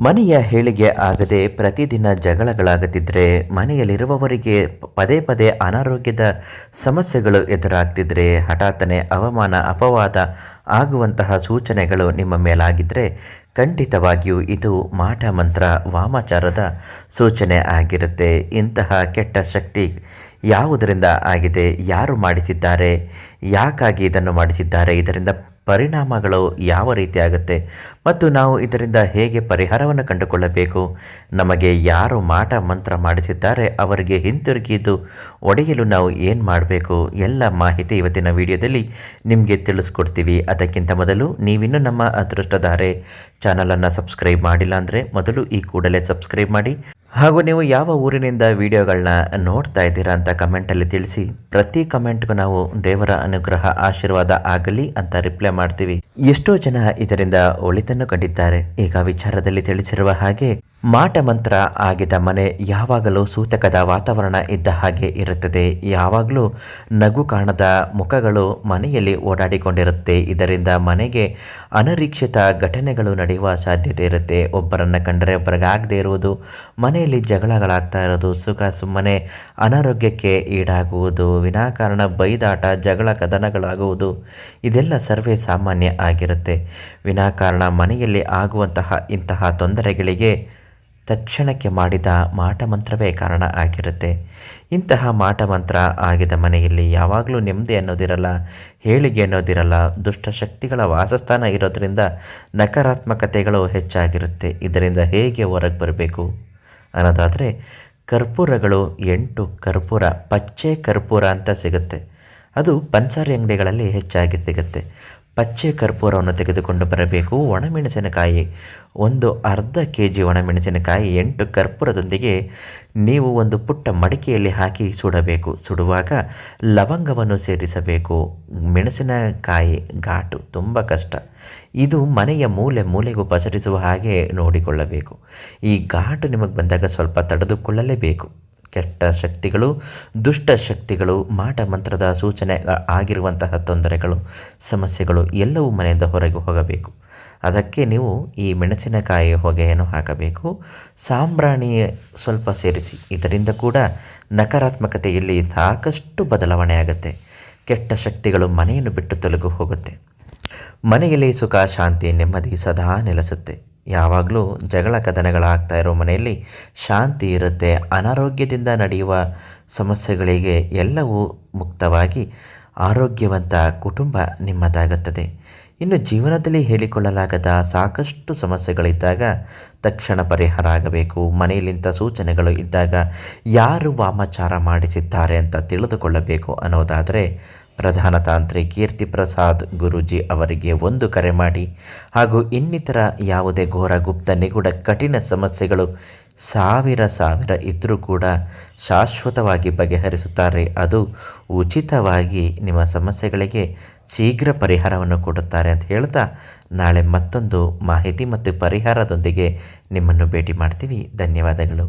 ಮನೆಯ ಹೇಳಿಗೆ ಆಗದೆ ಪ್ರತಿದಿನ ಜಗಳಗಳಾಗುತ್ತಿದ್ದರೆ ಮನೆಯಲ್ಲಿರುವವರಿಗೆ ಪದೇ ಪದೇ ಅನಾರೋಗ್ಯದ ಸಮಸ್ಯೆಗಳು ಎದುರಾಗ್ತಿದ್ರೆ, ಹಠಾತ್ತನೆ ಅವಮಾನ, ಅಪವಾದ ಆಗುವಂತಹ ಸೂಚನೆಗಳು ನಿಮ್ಮ ಮೇಲಾಗಿದ್ದರೆ ಖಂಡಿತವಾಗಿಯೂ ಇದು ಮಾಟ ಮಂತ್ರ ವಾಮಾಚಾರದ ಸೂಚನೆ ಆಗಿರುತ್ತೆ. ಇಂತಹ ಕೆಟ್ಟ ಶಕ್ತಿ ಯಾವುದರಿಂದ ಆಗಿದೆ, ಯಾರು ಮಾಡಿಸಿದ್ದಾರೆ, ಯಾಕಾಗಿ ಇದನ್ನು ಮಾಡಿಸಿದ್ದಾರೆ, ಇದರಿಂದ ಪರಿಣಾಮಗಳು ಯಾವ ರೀತಿ ಆಗುತ್ತೆ ಮತ್ತು ನಾವು ಇದರಿಂದ ಹೇಗೆ ಪರಿಹಾರವನ್ನು ಕಂಡುಕೊಳ್ಳಬೇಕು? ನಮಗೆ ಯಾರು ಮಾಟ ಮಂತ್ರ ಮಾಡಿಸಿದ್ದಾರೆ ಅವರಿಗೆ ಹಿಂತಿರುಗಿದ್ದು ಒಡೆಯಲು ನಾವು ಏನು ಮಾಡಬೇಕು? ಎಲ್ಲ ಮಾಹಿತಿ ಇವತ್ತಿನ ವಿಡಿಯೋದಲ್ಲಿ ನಿಮಗೆ ತಿಳಿಸ್ಕೊಡ್ತೀವಿ. ಅದಕ್ಕಿಂತ ಮೊದಲು ನೀವಿನ್ನೂ ನಮ್ಮ ಅದೃಷ್ಟಧಾರೆ ಚಾನಲನ್ನು ಸಬ್ಸ್ಕ್ರೈಬ್ ಮಾಡಿಲ್ಲ ಅಂದರೆ ಮೊದಲು ಈ ಕೂಡಲೇ ಸಬ್ಸ್ಕ್ರೈಬ್ ಮಾಡಿ. ಹಾಗೂ ನೀವು ಯಾವ ಊರಿನಿಂದ ವಿಡಿಯೋಗಳನ್ನ ನೋಡ್ತಾ ಇದ್ದೀರಾ ಅಂತ ಕಮೆಂಟಲ್ಲಿ ತಿಳಿಸಿ. ಪ್ರತಿ ಕಮೆಂಟ್ಗೂ ನಾವು ದೇವರ ಅನುಗ್ರಹ, ಆಶೀರ್ವಾದ ಆಗಲಿ ಅಂತ ರಿಪ್ಲೈ ಮಾಡ್ತೀವಿ. ಎಷ್ಟೋ ಜನ ಇದರಿಂದ ಒಳಿತನ್ನು ಕಂಡಿದ್ದಾರೆ. ಈಗ ವಿಚಾರದಲ್ಲಿ ತಿಳಿಸಿರುವ ಹಾಗೆ ಮಾಟ ಮಂತ್ರ ಆಗಿದ ಮನೆ ಯಾವಾಗಲೂ ಸೂತಕದ ವಾತಾವರಣ ಇದ್ದ ಹಾಗೆ ಇರುತ್ತದೆ. ಯಾವಾಗಲೂ ನಗು ಕಾಣದ ಮುಖಗಳು ಮನೆಯಲ್ಲಿ ಓಡಾಡಿಕೊಂಡಿರುತ್ತೆ. ಇದರಿಂದ ಮನೆಗೆ ಅನಿರೀಕ್ಷಿತ ಘಟನೆಗಳು ನಡೆಯುವ ಸಾಧ್ಯತೆ ಇರುತ್ತೆ. ಒಬ್ಬರನ್ನು ಕಂಡರೆ ಒಬ್ಬರಿಗಾಗದೇ ಇರುವುದು, ಮನೆಯಲ್ಲಿ ಜಗಳಗಳಾಗ್ತಾ ಇರೋದು, ಸುಖ ಸುಮ್ಮನೆ ಅನಾರೋಗ್ಯಕ್ಕೆ ಈಡಾಗುವುದು, ವಿನಾಕಾರಣ ಬೈದಾಟ, ಜಗಳ ಕದನಗಳಾಗುವುದು, ಇದೆಲ್ಲ ಸರ್ವೇ ಸಾಮಾನ್ಯ ಆಗಿರುತ್ತೆ. ವಿನಾಕಾರಣ ಮನೆಯಲ್ಲಿ ಆಗುವಂತಹ ಇಂತಹ ತೊಂದರೆಗಳಿಗೆ ತಕ್ಷಣಕ್ಕೆ ಮಾಡಿದ ಮಾಟಮಂತ್ರವೇ ಕಾರಣ ಆಗಿರುತ್ತೆ. ಇಂತಹ ಮಾಟಮಂತ್ರ ಆಗಿದ ಮನೆಯಲ್ಲಿ ಯಾವಾಗಲೂ ನೆಮ್ಮದಿ ಅನ್ನೋದಿರಲ್ಲ, ಹೇಳಿಗೆ ಅನ್ನೋದಿರಲ್ಲ ದುಷ್ಟಶಕ್ತಿಗಳ ವಾಸಸ್ಥಾನ ಇರೋದರಿಂದ ನಕಾರಾತ್ಮಕತೆಗಳು ಹೆಚ್ಚಾಗಿರುತ್ತೆ. ಇದರಿಂದ ಹೇಗೆ ಹೊರಗೆ ಬರಬೇಕು? ಅನ್ನೋದಾದರೆ, ಕರ್ಪೂರಗಳು ಎಂಟು ಕರ್ಪೂರ, ಪಚ್ಚೆ ಕರ್ಪೂರ ಅಂತ ಸಿಗುತ್ತೆ. ಅದು ಪಂಚಾರಿ ಅಂಗಡಿಗಳಲ್ಲಿ ಹೆಚ್ಚಾಗಿ ಸಿಗುತ್ತೆ. ಪಚ್ಚೆ ಕರ್ಪೂರವನ್ನು ತೆಗೆದುಕೊಂಡು ಬರಬೇಕು. ಒಣಮೆಣಸಿನಕಾಯಿ, ಒಂದು ಅರ್ಧ ಕೆ ಜಿ ಒಣಮೆಣಸಿನಕಾಯಿ, ಎಂಟು ಕರ್ಪೂರದೊಂದಿಗೆ ನೀವು ಒಂದು ಪುಟ್ಟ ಮಡಿಕೆಯಲ್ಲಿ ಹಾಕಿ ಸುಡಬೇಕು. ಸುಡುವಾಗ ಲವಂಗವನ್ನು ಸೇರಿಸಬೇಕು. ಮೆಣಸಿನಕಾಯಿ ಘಾಟು ತುಂಬ ಕಷ್ಟ. ಇದು ಮನೆಯ ಮೂಲೆ ಮೂಲೆಗೂ ಪಸರಿಸುವ ಹಾಗೆ ನೋಡಿಕೊಳ್ಳಬೇಕು. ಈ ಘಾಟು ನಿಮಗೆ ಬಂದಾಗ ಸ್ವಲ್ಪ ತಡೆದುಕೊಳ್ಳಲೇಬೇಕು. ಕೆಟ್ಟ ಶಕ್ತಿಗಳು, ದುಷ್ಟ ಶಕ್ತಿಗಳು, ಮಾಟ ಮಂತ್ರದ ಸೂಚನೆ ಆಗಿರುವಂತಹ ತೊಂದರೆಗಳು, ಸಮಸ್ಯೆಗಳು ಎಲ್ಲವೂ ಮನೆಯಿಂದ ಹೊರಗೆ ಹೋಗಬೇಕು. ಅದಕ್ಕೆ ನೀವು ಈ ಮೆಣಸಿನಕಾಯಿ ಹೊಗೆಯನ್ನು ಹಾಕಬೇಕು. ಸಾಂಬ್ರಾಣಿ ಸ್ವಲ್ಪ ಸೇರಿಸಿ. ಇದರಿಂದ ಕೂಡ ನಕಾರಾತ್ಮಕತೆಯಲ್ಲಿ ಸಾಕಷ್ಟು ಬದಲಾವಣೆ ಆಗುತ್ತೆ. ಕೆಟ್ಟ ಶಕ್ತಿಗಳು ಮನೆಯನ್ನು ಬಿಟ್ಟು ತೊಲಗು ಹೋಗುತ್ತೆ. ಮನೆಯಲ್ಲಿ ಸುಖ, ಶಾಂತಿ, ನೆಮ್ಮದಿ ಸದಾ ನೆಲೆಸುತ್ತೆ. ಯಾವಾಗಲೂ ಜಗಳ ಕದನಗಳಾಗ್ತಾ ಇರೋ ಮನೆಯಲ್ಲಿ ಶಾಂತಿ ಇರುತ್ತೆ, ಅನಾರೋಗ್ಯದಿಂದ ನಡೆಯುವ ಸಮಸ್ಯೆಗಳಿಗೆ ಎಲ್ಲವೂ ಮುಕ್ತವಾಗಿ ಆರೋಗ್ಯವಂತ ಕುಟುಂಬ ನಿಮ್ಮದಾಗುತ್ತದೆ. ಇನ್ನು ಜೀವನದಲ್ಲಿ ಹೇಳಿಕೊಳ್ಳಲಾಗದ ಸಾಕಷ್ಟು ಸಮಸ್ಯೆಗಳಿದ್ದಾಗ ತಕ್ಷಣ ಪರಿಹಾರ ಆಗಬೇಕು. ಮನೆಯಲ್ಲಿಂಥ ಸೂಚನೆಗಳು ಇದ್ದಾಗ ಯಾರು ವಾಮಾಚಾರ ಮಾಡಿಸಿದ್ದಾರೆ ಅಂತ ತಿಳಿದುಕೊಳ್ಳಬೇಕು ಅನ್ನೋದಾದರೆ ಪ್ರಧಾನ ತಾಂತ್ರಿ ಕೀರ್ತಿ ಪ್ರಸಾದ್ ಗುರೂಜಿ ಅವರಿಗೆ ಒಂದು ಕರೆ ಮಾಡಿ, ಹಾಗೂ ಇನ್ನಿತರ ಯಾವುದೇ ಘೋರ ಗುಪ್ತ ನಿಗೂಢ ಕಠಿಣ ಸಮಸ್ಯೆಗಳು ಸಾವಿರ ಸಾವಿರ ಇದ್ದರೂ ಕೂಡ ಶಾಶ್ವತವಾಗಿ ಬಗೆಹರಿಸುತ್ತಾರೆ, ಅದು ಉಚಿತವಾಗಿ ನಿಮ್ಮ ಸಮಸ್ಯೆಗಳಿಗೆ ಶೀಘ್ರ ಪರಿಹಾರವನ್ನು ಕೊಡುತ್ತಾರೆ ಅಂತ ಹೇಳ್ತಾ ನಾಳೆ ಮತ್ತೊಂದು ಮಾಹಿತಿ ಮತ್ತು ಪರಿಹಾರದೊಂದಿಗೆ ನಿಮ್ಮನ್ನು ಭೇಟಿ ಮಾಡ್ತೀವಿ. ಧನ್ಯವಾದಗಳು.